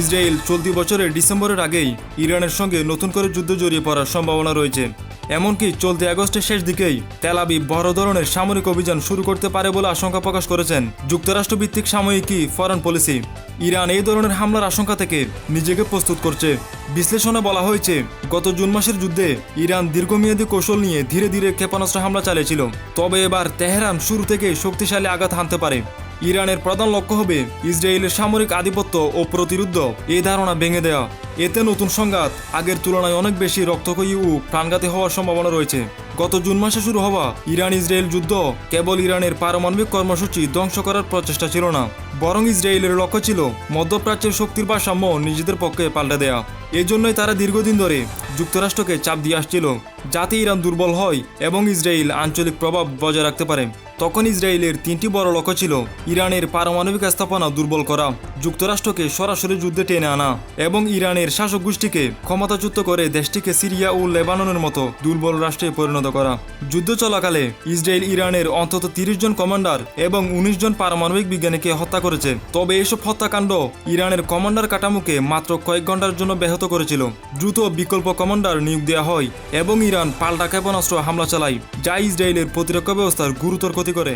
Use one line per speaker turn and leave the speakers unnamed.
Israel চলতি বছরের ডিসেম্বরের আগেই ইরানের সঙ্গে নতুন করে যুদ্ধ জড়িয়ে পড়ার সম্ভাবনা রয়েছে। এমনকি চলতি আগস্টের শেষ দিকেই তেলাবি বড় ধরনের সামরিক অভিযান শুরু করতে পারে বলে আশঙ্কা প্রকাশ করেছেন যুক্তরাষ্ট্রভিত্তিক সাময়িকী ফরেন পলিসি। ইরান এই ধরনের হামলার আশঙ্কা থেকে নিজেকে প্রস্তুত করছে। বিশ্লেষণে বলা হয়েছে, গত জুন মাসের যুদ্ধে ইরান দীর্ঘমেয়াদী কৌশল নিয়ে ধীরে ধীরে ক্ষেপণাস্ত্র হামলা চালিয়েছিল। তবে এবার তেহরান শুরু থেকে শক্তিশালী আঘাত হানতে পারে। ইরানের প্রধান লক্ষ্য হবে ইসরায়েলের সামরিক আধিপত্য ও প্রতিরুদ্ধ। এই ধারণা ভেঙে দেওয়া এতে নতুন সংঘাত, আগের তুলনায় অনেক বেশি রক্তক্ষয়ী ও প্রাণঘাতী হওয়ার সম্ভাবনা রয়েছে। গত জুন মাসে শুরু হওয়া ইরান ইসরায়েল যুদ্ধ কেবল ইরানের পারমাণবিক কর্মসূচি ধ্বংস করার প্রচেষ্টা ছিল না। বরং ইসরায়েলের লক্ষ্য ছিল মধ্যপ্রাচ্যের শক্তির ভারসাম্য নিজেদের পক্ষে পাল্টে দেয়া। এজন্যই তারা দীর্ঘদিন ধরে যুক্তরাষ্ট্রকে চাপ দিয়ে আসছিল। যাতে ইরান দুর্বল হয় এবং ইসরায়েল আঞ্চলিক প্রভাব বজায় রাখতে পারে। তখন ইসরায়েলের তিনটি বড় লক্ষ্য ছিল ইরানের পারমাণবিক স্থাপনা দুর্বল করা, যুক্তরাষ্ট্রকে সরাসরি যুদ্ধে টেনে আনা এবং ইরানের শাসক গোষ্ঠীকে ক্ষমতাচ্যুত করে দেশটিকে সিরিয়া ও লেবাননের মতো দুর্বল রাষ্ট্রে পরিণত করা। যুদ্ধ চলাকালে ইসরায়েল ইরানের অন্তত তিরিশ জন কমান্ডার এবং উনিশ জন পারমাণবিক বিজ্ঞানীকে হত্যা করেছে। তবে এসব হত্যাকাণ্ড ইরানের কমান্ডার কাঠামোকে মাত্র কয়েক ঘণ্টার জন্য ব্যাহত করেছিল। দ্রুত বিকল্প কমান্ডার নিয়োগ দেওয়া হয় এবং ইরান পাল্টা ক্ষেপণাস্ত্র হামলা চালায়। যা ইসরায়েলের প্রতিরক্ষা ব্যবস্থার গুরুতর ক্ষতি করে।